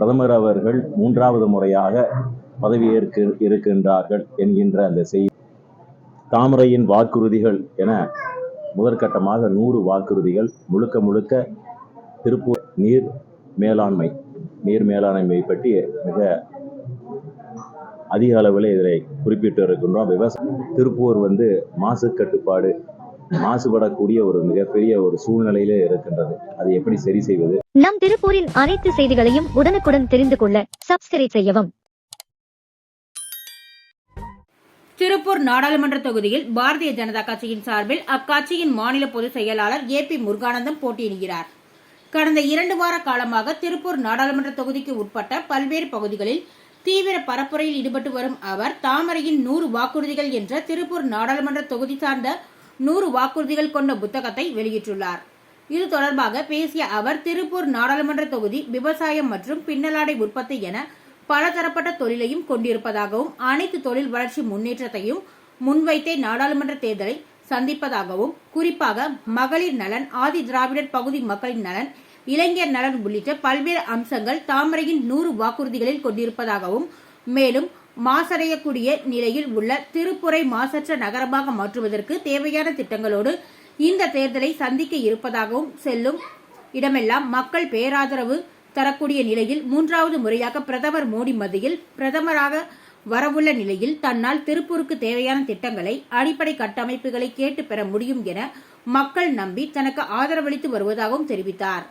பிரதமர் அவர்கள் மூன்றாவது முறையாக பதவியேற்க இருக்கின்றார்கள் என்கின்ற அந்த செய்தி தாமரையின் வாக்குறுதிகள் என முதற்கட்டமாக நூறு வாக்குறுதிகள் முழுக்க முழுக்க திருப்பூர் நீர் மேலாண்மை நீர் மேலாண்மை பற்றி மிக அதிக அளவில் இதில் குறிப்பிட்டு இருக்கின்றோம் விவசாய திருப்பூர் வந்து மாசு கட்டுப்பாடு மாசுபடக்கூடிய ஒரு மிகப்பெரிய ஒரு சூழ்நிலையிலே இருக்கின்றது. அதை எப்படி சரி செய்வது? நம் திருப்பூரின் அனைத்து செய்திகளையும் உடனுக்குடன் தெரிந்து கொள்ள சப்ஸ்கிரைப் செய்யவும். திருப்பூர் நாடாளுமன்ற தொகுதியில் பாரதிய ஜனதா கட்சியின் சார்பில் அக்கட்சியின் மாநில பொதுச் செயலாளர் ஏ பி முருகானந்தம் போட்டியிடுகிறார். கடந்த இரண்டு வார காலமாக திருப்பூர் நாடாளுமன்ற தொகுதிக்கு உட்பட்ட பல்வேறு பகுதிகளில் தீவிர பரப்புரையில் ஈடுபட்டு வரும் அவர் தாமரையின் நூறு வாக்குறுதிகள் என்ற திருப்பூர் நாடாளுமன்ற தொகுதி சார்ந்த நூறு வாக்குறுதிகள் கொண்ட புத்தகத்தை வெளியிட்டுள்ளார். இது தொடர்பாக பேசிய அவர் திருப்பூர் நாடாளுமன்ற தொகுதி விவசாயம் மற்றும் பின்னலாடை உற்பத்தி என பலதரப்பட்ட தொழிலையும் கொண்டிருப்பதாகவும் அனைத்து தொழில் வளர்ச்சி முன்னேற்றத்தையும் முன்வைத்தே நாடாளுமன்ற தேர்தலை சந்திப்பதாகவும் குறிப்பாக மகளிர் நலன் ஆதி திராவிடர் பகுதி மக்களின் நலன் இளைஞர் நலன் உள்ளிட்ட பல்வேறு அம்சங்கள் தாமரையின் நூறு வாக்குறுதிகளில் கொண்டிருப்பதாகவும் மேலும் மாசடையக்கூடிய நிலையில் உள்ள திருப்புரை மாசற்ற நகரமாக மாற்றுவதற்கு தேவையான திட்டங்களோடு இந்த தேர்தலை சந்திக்க இருப்பதாகவும் செல்லும் இடமெல்லாம் மக்கள் பேராதரவு தரக்கூடிய நிலையில் மூன்றாவது முறையாக பிரதமர் மோடி மத்தியில் பிரதமராக வரவுள்ள நிலையில் தன்னால் திருப்பூருக்கு தேவையான திட்டங்களை அடிப்படை கட்டமைப்புகளை கேட்டு பெற முடியும் என மக்கள் நம்பி தனக்கு ஆதரவளித்து வருவதாகவும் தெரிவித்தார்.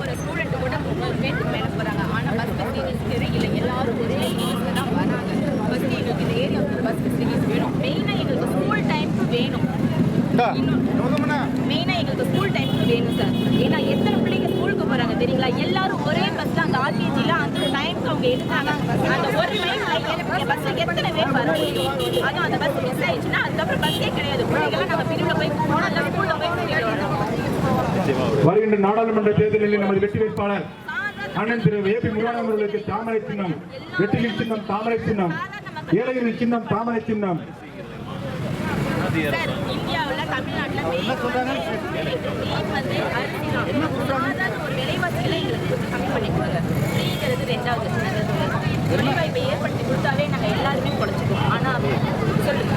ஒரு ஸ்டூடெண்ட் கூட முந்நூறு பேருக்கு மேலே போகிறாங்க ஆனால் பஸ் ஃபெசிலிட்டிஸ் தெரியல எல்லாரும் ஒரே யூனிவர்ஸில் தான் வராங்க ஃபஸ்ட்டு எங்களுக்கு இந்த ஏரியாவுக்கு பஸ் ஃபெசிலிட்டிஸ் வேணும் மெயினாக எங்களுக்கு ஸ்கூல் டைமுக்கு வேணும் மெயினாக எங்களுக்கு ஸ்கூல் டைமுக்கு வேணும் சார் ஏன்னா எத்தனை பிள்ளைங்க ஸ்கூலுக்கு போகிறாங்க தெரியுங்களா எல்லாரும் ஒரே பஸ் தான் அந்த ஆர்கேஜியில் அந்த டைமுக்கு அவங்க எடுத்தாங்க அந்த ஒரு டைம் பஸ்ஸுக்கு எத்தனை பேர் வர முடியும்? அதுவும் அந்த பஸ் மிஸ் ஆயிடுச்சுன்னா அதுக்கப்புறம் பஸ்ஸே கிடையாது. பிள்ளைங்களாம் நாங்கள் பிரிவில் போய் போகணும் ஸ்கூலில் போய் பிரிவில் வருகின்ற நாடாளுமன்ற தேர்தலில் நமது வெற்றி வேட்பாளர் அண்ணன் திரு ஏ பி முருகானந்தம் அவர்களுக்கு தாமரை சின்னம் வெற்றியின் சின்னம் தாமரை சின்னம் ஏழைகளின் சின்னம் தாமரை சின்னம். சார் இந்தியாவில் தமிழ்நாட்டில் மெயின் வந்து அரிசி தான் சாதாரண ஒரு விலைவாசிகளை எங்களுக்கு கொஞ்சம் கம்மி பண்ணி கொடுங்க ஃப்ரீங்கிறது ரெண்டாவது வேலைவாய்ப்பை ஏற்படுத்தி கொடுத்தாலே நாங்கள் எல்லாருமே குறைச்சிக்குவோம் ஆனால் சொல்லுங்க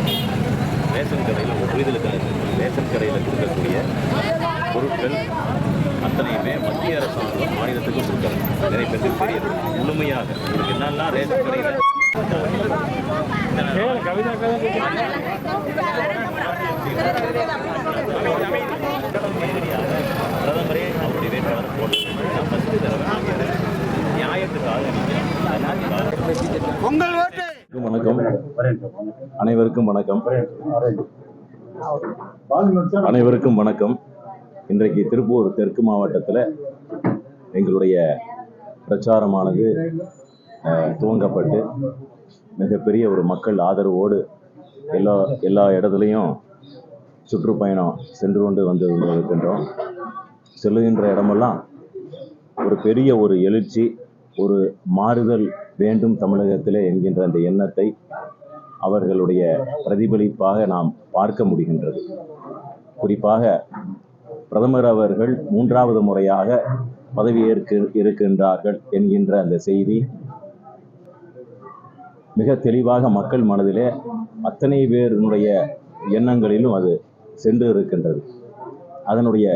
ரேஷன் கடையில் ஒரு புரிதலுக்காக ரேஷன் கடையில் கொடுக்கக்கூடிய பொருட்கள் அத்தனையுமே மத்திய அரசாங்கம் மாநிலத்துக்கு கொடுக்குறாங்க நிறைய பேருக்கு தெரியுது முழுமையாக. இதுக்கு என்னெல்லாம் ரேஷன் கடையில் பிரதமரே அவருடைய வேட்பாளர் போட்டு வணக்கம். அனைவருக்கும் வணக்கம். அனைவருக்கும் வணக்கம். இன்றைக்கு திருப்பூர் தெற்கு மாவட்டத்தில் எங்களுடைய பிரச்சாரமானது துவங்கப்பட்டு மிகப்பெரிய ஒரு மக்கள் ஆதரவோடு எல்லா எல்லா இடத்துலையும் சுற்றுப்பயணம் சென்று கொண்டு வந்து இருக்கின்றோம் செல்லுகின்ற இடமெல்லாம் ஒரு பெரிய ஒரு எழுச்சி ஒரு மாறுதல் வேண்டும் தமிழகத்திலே என்கின்ற அந்த எண்ணத்தை அவர்களுடைய பிரதிபலிப்பாக நாம் பார்க்க முடிகின்றது. குறிப்பாக பிரதமர் அவர்கள் மூன்றாவது முறையாக பதவியேற்க இருக்கின்றார்கள் என்கின்ற அந்த செய்தி. மிக தெளிவாக மக்கள் மனதிலே அத்தனை பேருடைய எண்ணங்களிலும் அது சென்று இருக்கின்றது. அதனுடைய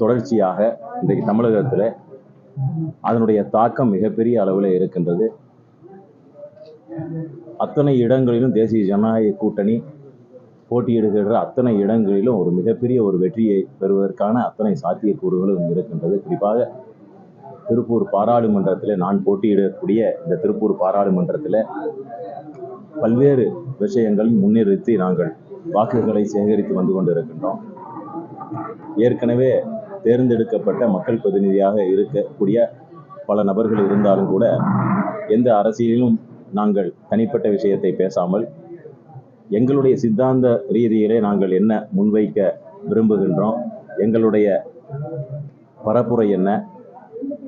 தொடர்ச்சியாக இன்றைக்கு தமிழகத்தில் அதனுடைய தாக்கம் மிகப்பெரிய அளவில் இருக்கின்றது. அத்தனை இடங்களிலும் தேசிய ஜனநாயக கூட்டணி போட்டியிடுகின்ற அத்தனை இடங்களிலும் ஒரு மிகப்பெரிய ஒரு வெற்றியை பெறுவதற்கான அத்தனை சாத்தியக்கூறுகளும் இருக்கின்றது. குறிப்பாக திருப்பூர் பாராளுமன்றத்தில் நான் போட்டியிடக்கூடிய இந்த திருப்பூர் பாராளுமன்றத்தில் பல்வேறு விஷயங்கள் முன்னிறுத்தி நாங்கள் வாக்குகளை சேகரித்து வந்து கொண்டிருக்கின்றோம். ஏற்கனவே தேர்ந்தெடுக்கப்பட்ட மக்கள் பிரதிநிதியாக இருக்கக்கூடிய பல நபர்கள் இருந்தாலும் கூட எந்த அரசியலிலும் நாங்கள் தனிப்பட்ட விஷயத்தை பேசாமல் எங்களுடைய சித்தாந்த ரீதியிலே நாங்கள் என்ன முன்வைக்க விரும்புகின்றோம்? எங்களுடைய பரப்புரை என்ன?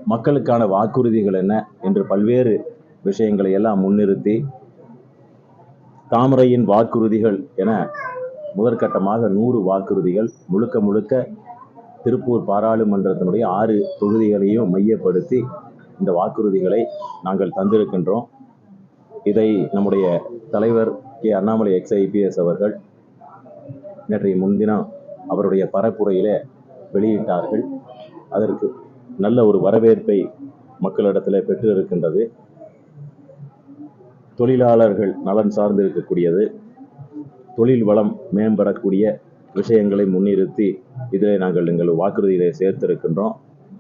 மக்களுக்கான வாக்குறுதிகள் என்ன? என்று பல்வேறு விஷயங்களை எல்லாம் முன்னிறுத்தி தாமரையின் வாக்குறுதிகள் என முதற்கட்டமாக நூறு வாக்குறுதிகள் முழுக்க முழுக்க திருப்பூர் பாராளுமன்றத்தினுடைய ஆறு தொகுதிகளையும் மையப்படுத்தி இந்த வாக்குறுதிகளை நாங்கள் தந்திருக்கின்றோம். இதை நம்முடைய தலைவர் கே அண்ணாமலை எக்ஸ் ஐபிஎஸ் அவர்கள் நேற்றைய முன்தினம் அவருடைய பரப்புரையில் வெளியிட்டார்கள். அதற்கு நல்ல ஒரு வரவேற்பை மக்களிடத்தில் பெற்று இருக்கின்றது தொழிலாளர்கள் நலன் சார்ந்து இருக்கக்கூடியது தொழில் வளம் மேம்படக்கூடிய விஷயங்களை முன்னிறுத்தி இதில் நாங்கள் எங்கள் வாக்குறுதிகளை சேர்த்திருக்கின்றோம்.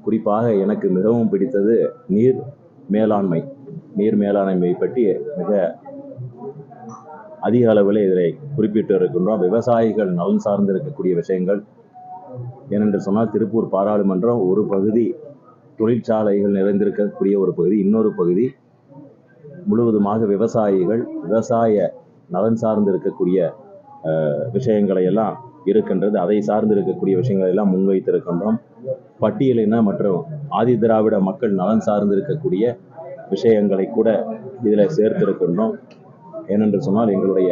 குறிப்பாக எனக்கு மிகவும் பிடித்தது நீர் மேலாண்மை. நீர் மேலாண்மை பற்றி மிக அதிக அளவில் இதை குறிப்பிட்டு இருக்கின்றோம் விவசாயிகள் நலன் சார்ந்து இருக்கக்கூடிய விஷயங்கள் ஏனென்று சொன்னால் திருப்பூர் பாராளுமன்றம் ஒரு பகுதி தொழிற்சாலைகள் நிறைந்திருக்கக்கூடிய ஒரு பகுதி இன்னொரு பகுதி. முழுவதுமாக விவசாயிகள் விவசாய நலன் சார்ந்து இருக்கக்கூடிய விஷயங்களை எல்லாம் இருக்கின்றது. அதை சார்ந்து இருக்கக்கூடிய விஷயங்களை எல்லாம் முன்வைத்திருக்கின்றோம் பட்டியலின மற்றும் ஆதி திராவிட மக்கள் நலன் சார்ந்து இருக்கக்கூடிய விஷயங்களை கூட இதில் சேர்த்திருக்கின்றோம். ஏனென்று சொன்னால் எங்களுடைய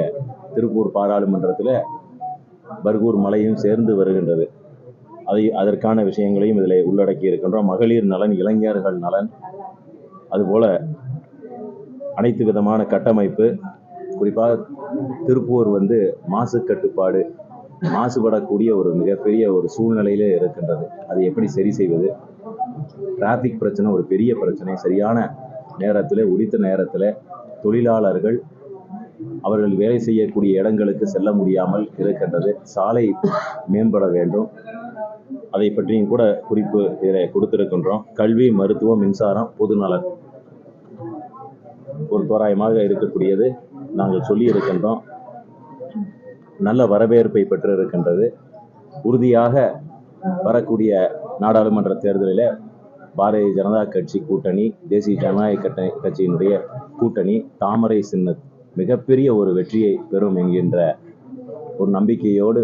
திருப்பூர் பாராளுமன்றத்தில் பர்கூர் மலையும் சேர்ந்து வருகின்றது. அதை அதற்கான விஷயங்களையும் இதில் உள்ளடக்கி இருக்கின்றோம். மகளிர் நலன் இளைஞர்கள் நலன் அதுபோல் அனைத்து விதமான கட்டமைப்பு. குறிப்பாக திருப்பூர் வந்து மாசு கட்டுப்பாடு மாசுபடக்கூடிய ஒரு மிகப்பெரிய ஒரு சூழ்நிலையிலே இருக்கின்றது. அதை எப்படி சரி செய்வது? டிராஃபிக் பிரச்சனை ஒரு பெரிய பிரச்சனை. சரியான நேரத்தில் உரித்த நேரத்தில் தொழிலாளர்கள் அவர்கள் வேலை செய்யக்கூடிய இடங்களுக்கு செல்ல முடியாமல் இருக்கின்றது. சாலை மேம்பட வேண்டும். அதை பற்றியும் கூட குறிப்பு இதில் கொடுத்திருக்கின்றோம். கல்வி மருத்துவம் மின்சாரம் பொதுநலன் ஒரு தோராயமாக இருக்கக்கூடியது. நாங்கள் சொல்லியிருக்கின்றோம். நல்ல வரவேற்பை பெற்று இருக்கின்றது உறுதியாக வரக்கூடிய நாடாளுமன்ற தேர்தலில் பாரதிய ஜனதா கட்சி கூட்டணி தேசிய ஜனநாயக கட்ட கட்சியினுடைய கூட்டணி தாமரை சின்ன மிகப்பெரிய ஒரு வெற்றியை பெறும் என்கின்ற ஒரு நம்பிக்கையோடு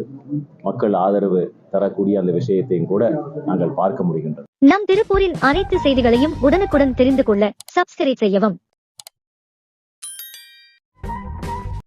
மக்கள் ஆதரவு தரக்கூடிய அந்த விஷயத்தையும் கூட நாங்கள் பார்க்க முடிகின்றோம் நம் திருப்பூரின் அனைத்து செய்திகளையும் உடனுக்குடன் தெரிந்து கொள்ள சப்ஸ்கிரைப் செய்யவும்.